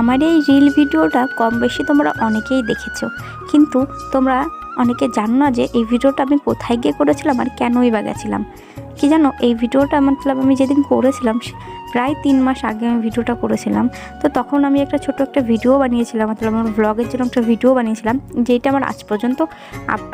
আমার এই রিল ভিডিওটা কম বেশি তোমরা অনেকেই দেখেছ। কিন্তু তোমরা অনেকে জানো না যে এই ভিডিওটা আমি কোথায় গিয়ে করেছিলাম আর কেনই বা গেছিলাম। কি জানো, এই ভিডিওটা, মতলব আমি যেদিন করেছিলাম প্রায় তিন মাস আগে আমি ভিডিওটা করেছিলাম। তো তখন আমি একটা ছোট একটা ভিডিও বানিয়েছিলাম মতলব আমার ব্লগের জন্য একটা ভিডিও বানিয়েছিলাম, যেটা আমার আজ পর্যন্ত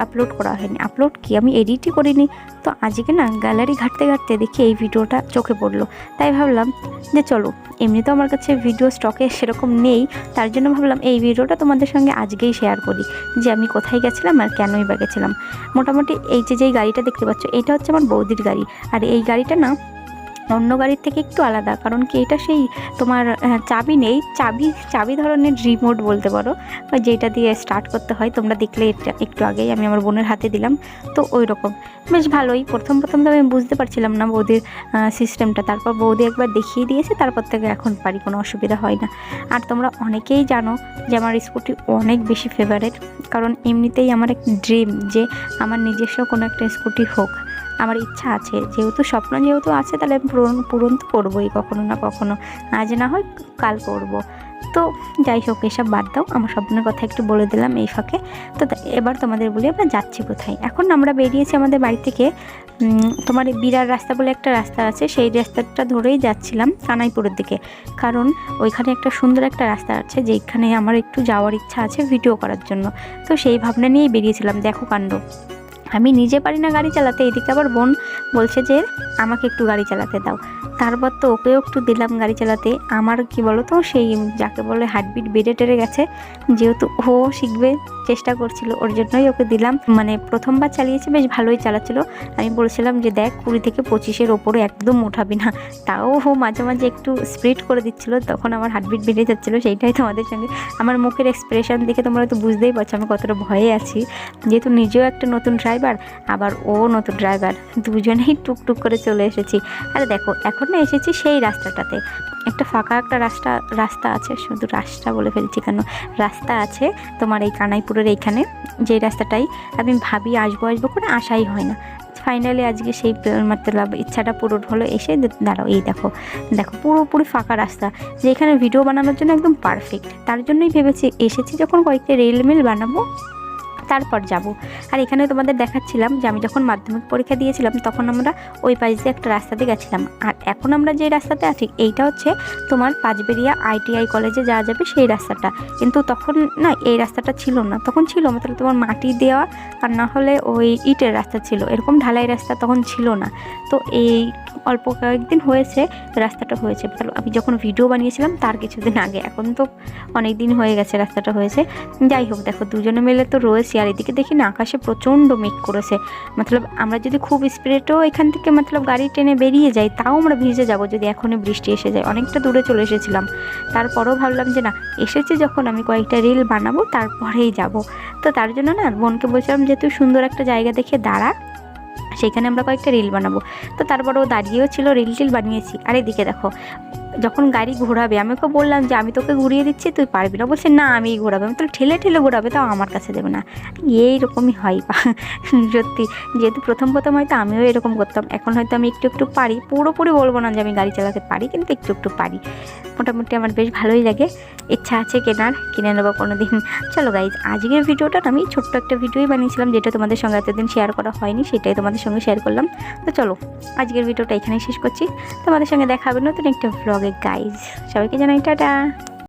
আপলোড করা হয়নি। আপলোড কি? আমি এডিটই করিনি। তো আজকে না গ্যালারি ঘাটতে ঘাটতে দেখি এই ভিডিওটা চোখে পড়ল। তাই ভাবলাম যে চলো এমনি তো আমার কাছে ভিডিও স্টকে সেরকম নেই, তার জন্য ভাবলাম এই ভিডিওটা তোমাদের সঙ্গে আজকেই শেয়ার করি, যে আমি কোথায় গেছিলাম আর কেনই বা গেছিলাম। মোটামুটি এই যে, যেই গাড়িটা দেখতে পাচ্ছ, এটা হচ্ছে আমার বৌদির গাড়ি। আর এই গাড়িটা না অন্য গাড়ির থেকে একটু আলাদা, কারণ কি এটা সেই তোমার চাবি নেই, চাবি চাবি ধরনের রিমোট বলতে পারো যেটা দিয়ে স্টার্ট করতে হয়, তোমরা দেখলে এটা একটু আগেই আমি আমার বোনের হাতে দিলাম, তো ওই রকম বেশ ভালোই, প্রথম প্রথম তো আমি বুঝতে পারছিলাম না বৌদির সিস্টেমটা তারপর বৌদি একবার দেখিয়ে দিয়েছে, তারপর থেকে এখন পারি কোনো অসুবিধা হয় না। আর তোমরা অনেকেই জানো যে আমার স্কুটি অনেক বেশি ফেভারেট কারণ এমনিতেই আমার এক ড্রিম যে আমার নিজস্ব কোনো একটা স্কুটি হোক। আমার ইচ্ছা আছে। যেহেতু স্বপ্ন যেহেতু আছে, তাহলে আমি পূরণ পূরণ তো করবোই কখনো না কখনো। আজ না হয় কাল করব। তো যাই হোক, এসব বাদ দাও। আমার স্বপ্নের কথা একটু বলে দিলাম এই ফাঁকে। তো এবার তোমাদের বলি আমরা যাচ্ছি কোথায়। এখন আমরা বেরিয়েছি আমাদের বাড়ি থেকে তোমার বিরার রাস্তা বলে একটা রাস্তা আছে। সেই রাস্তাটা ধরেই যাচ্ছিলাম কানাইপুরের দিকে। কারণ ওইখানে একটা সুন্দর একটা রাস্তা আছে যেখানে আমার একটু যাওয়ার ইচ্ছা আছে ভিডিও করার জন্য। তো সেই ভাবনা নিয়েই বেরিয়েছিলাম। দেখো কাণ্ড। আমি নিজে পারি না গাড়ি চালাতে। এদিকে আবার বোন বলছে যে, আমাকে একটু গাড়ি চালাতে দাও। তারপর তো ওকেও একটু দিলাম গাড়ি চালাতে। আমার কি বলো তো সেই যাকে বলে হার্টবিট বেড়ে টেড়ে গেছে। যেহেতু ও শিখবে, চেষ্টা করছিল, ওর জন্যই ওকে দিলাম। মানে প্রথমবার চালিয়েছে, বেশ ভালোই চালাচ্ছিল। আমি বলছিলাম যে, দেখ, কুড়ি থেকে পঁচিশের ওপরে একদম উঠাবি না। তাও ও মাঝে মাঝে একটু স্পিড করে দিচ্ছিল। তখন আমার হার্টবিট বেড়ে যাচ্ছিল, সেইটাই তোমাদের সঙ্গে। আমার মুখের এক্সপ্রেশন দেখে তোমরা তো বুঝতেই পারছ, আমি কতটা ভয়ে আছি। যেহেতু নিজেও একটা নতুন ড্রাইভার আবার ও নতুন ড্রাইভার দুজনেই টুকটুক করে চলে এসেছি। আরে দেখো, এখন না এসেছি সেই রাস্তাটাতে। একটা ফাঁকা একটা রাস্তা রাস্তা আছে, শুধু রাস্তা বলে ফেলছি কেন? রাস্তা আছে তোমার এই কানাইপুরের এইখানে যেই রাস্তাটাই। আমি ভাবি আসব আসব করে আসাই হয় না। ফাইনালি আজকে সেই মতলব ইচ্ছাটা পূরণ হলো, এসে দাঁড়াও, এই দেখো। দেখো, পুরোপুরি ফাঁকা রাস্তা। যে এখানে ভিডিও বানানোর জন্য একদম পারফেক্ট তার জন্যই ভেবেছি, এসেছি যখন কয়েকটা রেল মিল বানাবো, তারপর যাব। আর এখানে তোমাদের দেখাচ্ছিলাম যে আমি যখন মাধ্যমিক পরীক্ষা দিয়েছিলাম, তখন আমরা ওই পাশ দিয়ে একটা রাস্তাতে গেছিলাম। আর এখন আমরা যে রাস্তাতে আছি, এইটা হচ্ছে তোমার পাঁচবেরিয়া আইটিআই কলেজে যাওয়া যাবে সেই রাস্তাটা। কিন্তু তখন না, এই রাস্তাটা ছিল না। তখন ছিল মতলব তোমার মাটি দেওয়া আর না হলে ওই ইটের রাস্তা ছিল। এরকম ঢালাই রাস্তা তখন ছিল না। তো এই অল্প কয়েকদিন হয়েছে, রাস্তাটা হয়েছে। মতলব আমি যখন ভিডিও বানিয়েছিলাম, তার কিছুদিন আগে। এখন তো অনেক দিন হয়ে গেছে রাস্তাটা হয়েছে। যাই হোক, দেখো, দুজনে মিলে তো রয়েছে। আর এদিকে দেখি না, আকাশে প্রচণ্ড মেঘ করেছে। মতলব আমরা যদি খুব স্পিডেও এখান থেকে মতলব গাড়ি টেনে বেরিয়ে যাই, তাও আমরা ভিজে যাব যদি এখনই বৃষ্টি এসে যায়। অনেকটা দূরে চলে এসেছিলাম। তারপরও ভাবলাম যে না, এসেছি যখন আমি কয়েকটা রিল বানাবো, তারপরেই যাব। তো তার জন্য না, বোনকে বলছিলাম যে, তুই সুন্দর একটা জায়গা দেখে দাঁড়া। সেখানে আমরা কয়েকটা রিল বানাবো। তো তারপরে ও দাঁড়িয়েও ছিল রিল টিল বানিয়েছি। আর এদিকে দেখো যখন গাড়ি ঘোরাবে, আমি ওকে বললাম যে, আমি তোকে ঘুরিয়ে দিচ্ছি, তুই পারবি না। বলছে, না আমিই ঘোরাবো আমি তো ঠেলে ঠেলে ঘোরাবে, তাও আমার কাছে দেবে না। এইরকমই হয় সত্যি, যেহেতু প্রথম প্রথম হয়তো আমিও এরকম করতাম, এখন হয়তো আমি একটু একটু পারি, পুরোপুরি বলব না যে, আমি গাড়ি চালাতে পারি, কিন্তু একটু একটু পারি। মোটামুটি আমার বেশ ভালোই লাগে, ইচ্ছা আছে কেনার, কিনে নেব কোনো দিন চলো গাইজ আজকের ভিডিওটা আমি ছোট্ট একটা ভিডিওই বানিয়েছিলাম, যেটা তোমাদের সঙ্গে এতদিন শেয়ার করা হয়নি, সেটাই তোমাদের সঙ্গে শেয়ার করলাম। তো চলো, আজকের ভিডিওটা এখানেই শেষ করছি। তোমাদের সঙ্গে দেখা হবে নতুন একটা ব্লগে গাইজ সবাইকে জানাই টাটা।